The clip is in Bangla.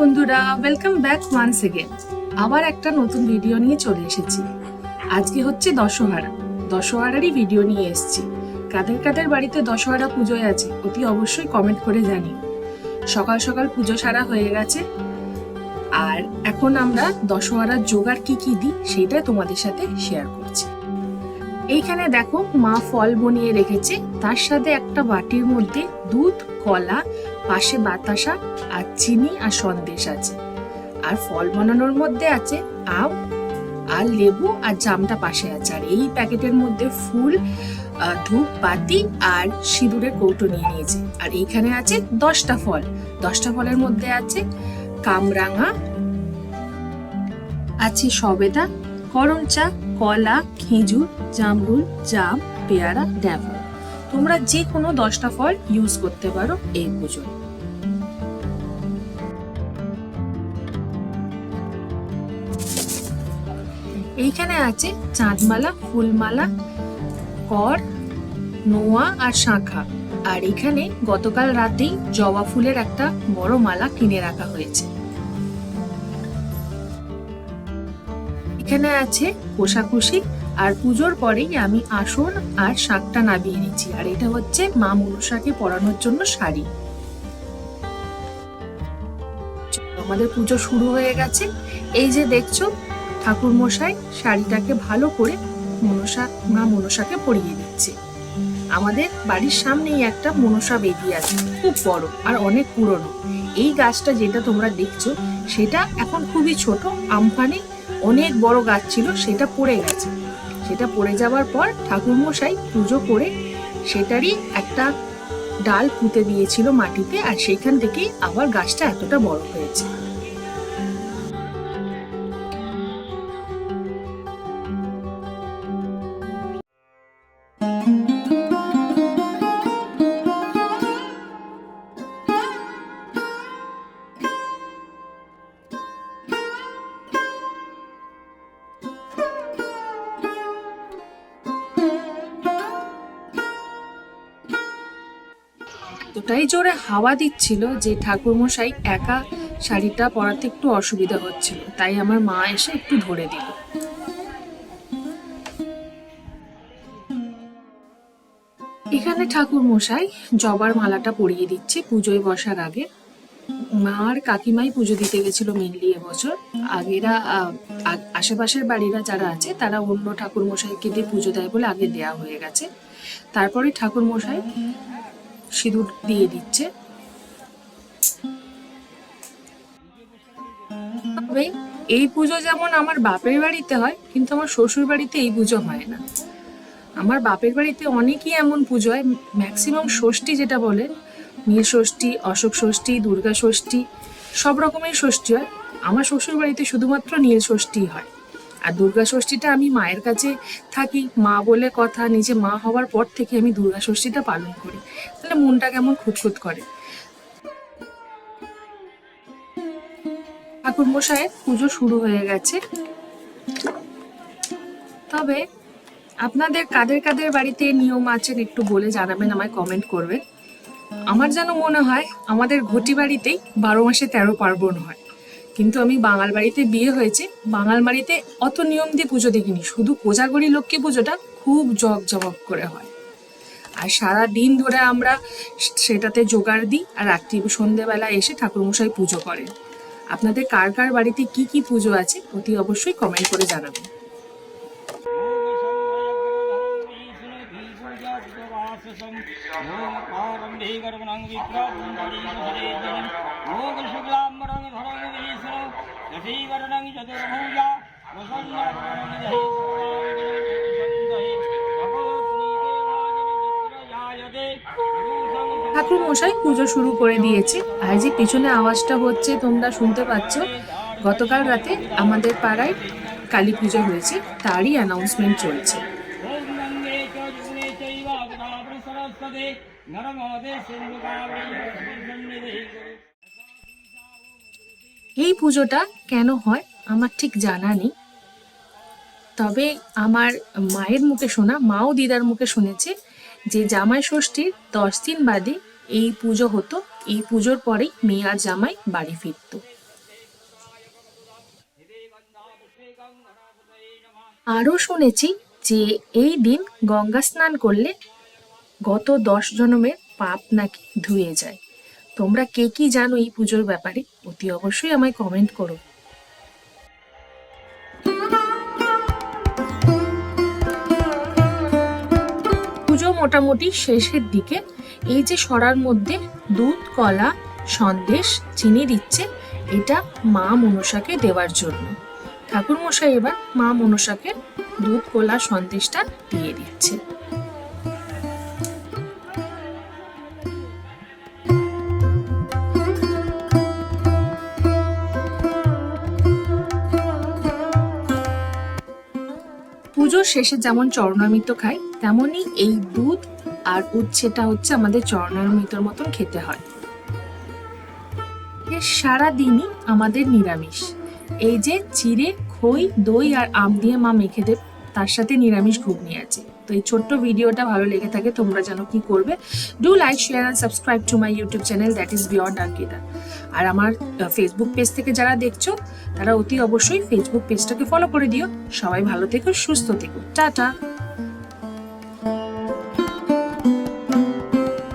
বন্ধুরা ওয়েলকাম ব্যাক ওয়ান্স এগেন আবার একটা নতুন ভিডিও নিয়ে চলে এসেছি। আজকে হচ্ছে দশহারা। দশহারারই ভিডিও নিয়ে এসেছি। কাদের কাদের বাড়িতে দশহারা পুজোয় আছে, অতি অবশ্যই কমেন্ট করে জানি সকাল সকাল পুজো সারা হয়ে গেছে। আর এখন আমরা দশহারার জোগাড় কি কি দিই, সেটাই তোমাদের সাথে শেয়ার করছি। এইখানে দেখো মা ফল বনিয়ে রেখেছে। তার সাথে একটা বাটির মধ্যে দুধ, কলা, পাশে বাতাসা আর চিনি আর সন্দেশ আছে। আর ফল বানানোর মধ্যে আছে আম আর লেবু আর জামটা পাশে আছে। আর এই প্যাকেটের মধ্যে ফুল ধূপ বাতি আর সিঁদুরের কৌটো নিয়ে নিয়েছে। আর এইখানে আছে দশটা ফল। দশটা ফলের মধ্যে আছে কামরাঙা, আছে সবেদা করম চা কলা, খেজুর, জামরুল, জাম, পেয়ারা ড্যাবল তোমরা যে কোনো দশটা ফল ইউজ করতে পারো এই পুজোয়। এইখানে আছে চাঁদমালা, ফুলমালা, কর, নোয়া আর শাঁখা। আর এখানে গতকাল রাতেই জবা ফুলের একটা বড় মালা কিনে রাখা হয়েছে। এখানে আছে কোষাকুষি আর পুজোর পরেই আমি আসন আর শাকটা নামিয়ে নিচ্ছি। আর এটা হচ্ছে মা মনসাকে পরানোর জন্য শাড়ি। আমাদের পুজো শুরু হয়ে গেছে। এই যে দেখছ ঠাকুর মশাই শাড়িটাকে ভালো করে মনসা, মা মনসাকে পরিয়ে দিচ্ছে। আমাদের বাড়ির সামনেই একটা মনসা বেদি আছে, খুব বড় আর অনেক পুরনো। এই গাছটা যেটা তোমরা দেখছ, সেটা এখন খুবই ছোট, আমফানে অনেক বড় গাছ ছিল, সেটা পড়ে গেছে। সেটা পড়ে যাওয়ার পর ঠাকুরমশাই পুজো করে সেটারই একটা ডাল পুঁতে দিয়েছিল মাটিতে, আর সেখান থেকেই আবার গাছটা এতটা বড় হয়েছে। এতটাই জোরে হাওয়া দিচ্ছিল যে ঠাকুরমশাই একা শাড়িটা পরাতে একটু অসুবিধা হচ্ছিল। তাই আমার মা এসে একটু ধরে দিল। এখানে ঠাকুর মশাই জবার মালাটা পরিয়ে দিচ্ছে পুজোয় বসার আগে। মা আর কাকিমাই পুজো দিতে গেছিল মেনলি এবছর। আগেরা আশেপাশের বাড়িরা যারা আছে, তারা অন্য ঠাকুর মশাইকে দিয়ে পুজো দেয় বলে আগে দেয়া হয়ে গেছে। তারপরে ঠাকুর মশাই সিঁদুর দিয়ে দিচ্ছে। এই পুজো যেমন আমার বাপের বাড়িতে হয়, কিন্তু আমার শ্বশুর বাড়িতে এই পুজো হয় না। আমার বাপের বাড়িতে অনেকই এমন পুজো হয় ম্যাক্সিমাম ষষ্ঠী যেটা বলে নীল ষষ্ঠী, অশোক ষষ্ঠী, দুর্গা ষষ্ঠী, সব রকমের ষষ্ঠী হয়। আমার শ্বশুর বাড়িতে শুধুমাত্র নীল ষষ্ঠী হয়। আর দুর্গা ষষ্ঠীটা আমি মায়ের কাছে থাকি, মা বলে কথা, নিজে মা হওয়ার পর থেকে আমি দুর্গা ষষ্ঠীটা পালন করি। তাহলে মনটা কেমন খুঁতখুত করে? ঠাকুর মশাইয়ের পুজো শুরু হয়ে গেছে। তবে আপনাদের কাদের কাদের বাড়িতে নিয়ম আছেন একটু বলে জানাবেন, আমায় কমেন্ট করবেন। আমার যেন মনে হয়, আমাদের ঘটি বাড়িতেই বারো মাসে তেরো পার্বণ হয়। কিন্তু আমি বাঙাল বাড়িতে বিয়ে হয়েছে, বাঙাল বাড়িতে অত নিয়ম দিয়ে পুজো দেখিনি। শুধু কোজাগরি লক্ষ্মী পুজোটা খুব জগ জমক করে হয়। আর সারা দিন ধরে আমরা সেটাতে জোগাড় দিই আর রাত্রি সন্ধেবেলা এসে ঠাকুরমশাই পুজো করেন। আপনাদের কার কার বাড়িতে কি কি পুজো আছে অতি অবশ্যই কমেন্ট করে জানাবেন। ঠাকুর মশাই পুজো শুরু করে দিয়েছে। আর যে পিছনে আওয়াজটা হচ্ছে, তোমরা শুনতে পাচ্ছ, গতকাল রাতে আমাদের পাড়ায় কালী পুজো হয়েছে, তারই অ্যানাউন্সমেন্ট চলছে। এই পুজোটা কেন হয় আমার ঠিক জানা নেই। তবে আমার মায়ের মুখে শোনা, মাও দিদার মুখে শুনেছে যে জামাই ষষ্ঠীর দশ দিন বাদে এই পুজো হতো। এই পুজোর পরেই মেয়ে আর জামাই বাড়ি ফিরত। আরও শুনেছি যে এই দিন গঙ্গা স্নান করলে গত দশ জনমের পাপ নাকি ধুয়ে যায়। তোমরা কে কি জানো এই পুজোর ব্যাপারে, অতি অবশ্যই আমায় কমেন্ট করো। পুজো মোটামুটি শেষের দিকে এই যে সরার মধ্যে দুধ, কলা, সন্দেশ, চিনি দিচ্ছে, এটা মা মনসাকে দেওয়ার জন্য। ঠাকুর মশাই এবার মা মনসাকে দুধ, কলা, সন্দেশটা দিয়ে দিচ্ছে। পুজোর শেষে যেমন চরণামৃত খাই তেমনই এই দুধ আর উচ্ছেটা হচ্ছে আমাদের চরণামৃতর মতন খেতে হয়। সারা দিনই আমাদের নিরামিষ। এই যে চিড়ে, খই, দই আর আম দিয়ে মা মেখে দেব, তার সাথে নিরামিষ ঘুগনি আছে। তো এই ছোট্ট ভিডিওটা ভালো লেগে থাকে তোমরা যেন কি করবে। Do like share and subscribe to my YouTube channel that is beyond Ankita আর আমার ফেসবুক পেজ থেকে যারা দেখছ, তারা অতি অবশ্যই ফেসবুক পেজটাকে ফলো করে দিও। সবাই ভালো থেকো, সুস্থ থেকো। টাটা।